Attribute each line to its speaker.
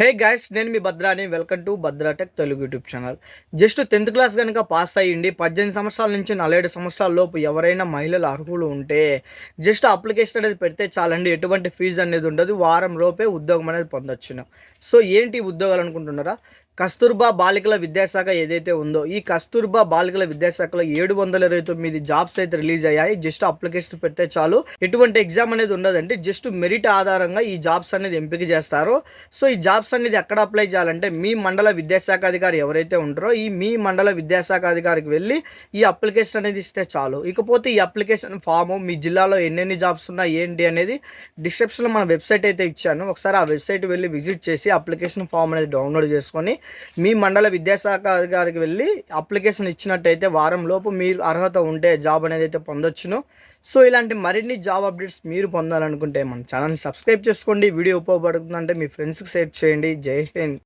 Speaker 1: హే guys నేను మీ భద్రాని welcome to Bhadratech Telugu YouTube channel. Just tenth class కనుక pass అయ్యిండి పద్దెనిమిది సంవత్సరాల నుంచి నలభై ఏడు సంవత్సరాల లోపు ఎవరైనా మహిళలు అర్హులు ఉంటే జస్ట్ అప్లికేషన్ అనేది పెడితే చాలండి ఎటువంటి ఫీజు అనేది ఉండదు. వారం లోపే ఉద్యోగం అనేది పొందొచ్చును. సో ఏంటి ఉద్యోగాలు అనుకుంటున్నారా? కస్తూర్బా బాలికల విద్యాశాఖ ఏదైతే ఉందో ఈ కస్తూర్బా బాలికల విద్యాశాఖలో ఏడు వందల ఇరవై తొమ్మిది జాబ్స్ అయితే రిలీజ్ అయ్యాయి. జస్ట్ అప్లికేషన్ పెడితే చాలు. ఎటువంటి ఎగ్జామ్ అనేది ఉండదండి. జస్ట్ మెరిట్ ఆధారంగా ఈ జాబ్స్ అనేది ఎంపిక చేస్తారు. సో ఈ జాబ్స్ అనేది ఎక్కడ అప్లై చేయాలంటే మీ మండల విద్యాశాఖ అధికారి ఎవరైతే ఉంటారో ఈ మీ మండల విద్యాశాఖ అధికారికి వెళ్ళి ఈ అప్లికేషన్ అనేది ఇస్తే చాలు. ఇకపోతే ఈ అప్లికేషన్ ఫామ్ మీ జిల్లాలో ఎన్నెన్ని జాబ్స్ ఉన్నాయి ఏంటి అనేది డిస్క్రిప్షన్లో మన వెబ్సైట్ అయితే ఇచ్చాను. ఒకసారి ఆ వెబ్సైట్ వెళ్ళి విజిట్ చేసి అప్లికేషన్ ఫామ్ అనేది డౌన్లోడ్ చేసుకొని మీ మండల విద్యాశాఖ అధికారికి వెళ్ళి అప్లికేషన్ ఇచ్చినట్టయితే వారం లోపు మీరు అర్హత ఉంటే జాబ్ అనేది అయితే పొందొచ్చును. సో ఇలాంటి మరిన్ని జాబ్ అప్డేట్స్ మీరు పొందాలనుకుంటే మన ఛానల్ని సబ్స్క్రైబ్ చేసుకోండి. వీడియో ఉపయోగపడుతుందంటే మీ ఫ్రెండ్స్కి షేర్ చేయండి. జై హింద్.